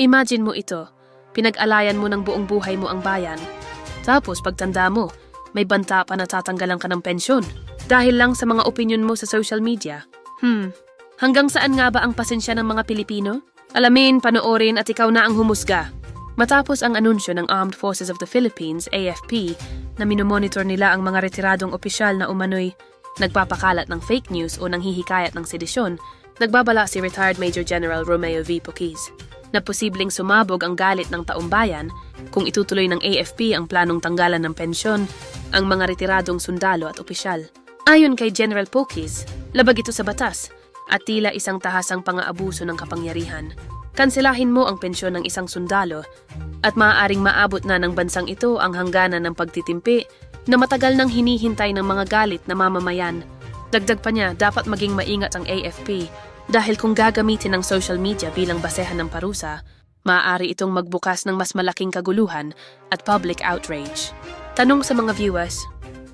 Imagine mo ito. Pinag-alayan mo ng buong buhay mo ang bayan. Tapos pagtanda mo, may banta pa na tatanggalan ka ng pensyon. Dahil lang sa mga opinion mo sa social media. Hmm, hanggang saan nga ba ang pasensya ng mga Pilipino? Alamin, panoorin at ikaw na ang humusga. Matapos ang anunsyo ng Armed Forces of the Philippines, AFP, na minomonitor nila ang mga retiradong opisyal na umano'y nagpapakalat ng fake news o nanghihikayat ng sedisyon, nagbabala si retired Major General Romeo V. Puquiz na posibleng sumabog ang galit ng taumbayan kung itutuloy ng AFP ang planong tanggalan ng pensyon ang mga retiradong sundalo at opisyal. Ayon kay General Puquiz, labag ito sa batas at tila isang tahasang pang-aabuso ng kapangyarihan. Kanselahin mo ang pensyon ng isang sundalo at maaaring maabot na ng bansang ito ang hangganan ng pagtitimpi na matagal nang hinihintay ng mga galit na mamamayan. Dagdag pa niya, dapat maging maingat ang AFP dahil kung gagamitin ang social media bilang basehan ng parusa, maaari itong magbukas ng mas malaking kaguluhan at public outrage. Tanong sa mga viewers,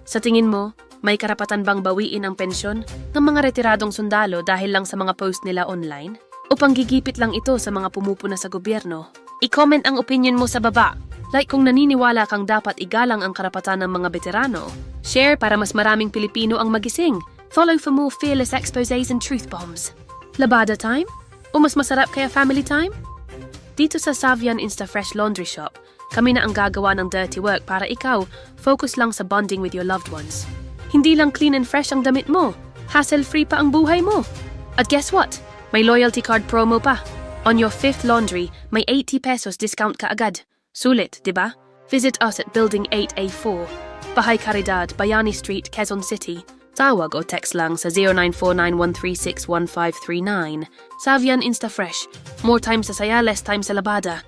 sa tingin mo, may karapatan bang bawiin ang pensyon ng mga retiradong sundalo dahil lang sa mga post nila online? O panggigipit lang ito sa mga pumupuna sa gobyerno? I-comment ang opinion mo sa baba. Like kung naniniwala kang dapat igalang ang karapatan ng mga veterano. Share para mas maraming Pilipino ang magising. Follow for more fearless exposés and truth bombs. Labada time? O mas masarap kaya family time? Dito sa Savian Instafresh Laundry Shop, kami na ang gagawa ng dirty work para ikaw focus lang sa bonding with your loved ones. Hindi lang clean and fresh ang damit mo, hassle-free pa ang buhay mo. At guess what? May loyalty card promo pa. On your fifth laundry, may 80 pesos discount ka agad. Sulit, di ba? Visit us at Building 8A4, Bahay Caridad, Bayani Street, Quezon City. Tawag o text lang sa 0949-136-1539. Savian Instafresh. More time sa saya, less time sa labada.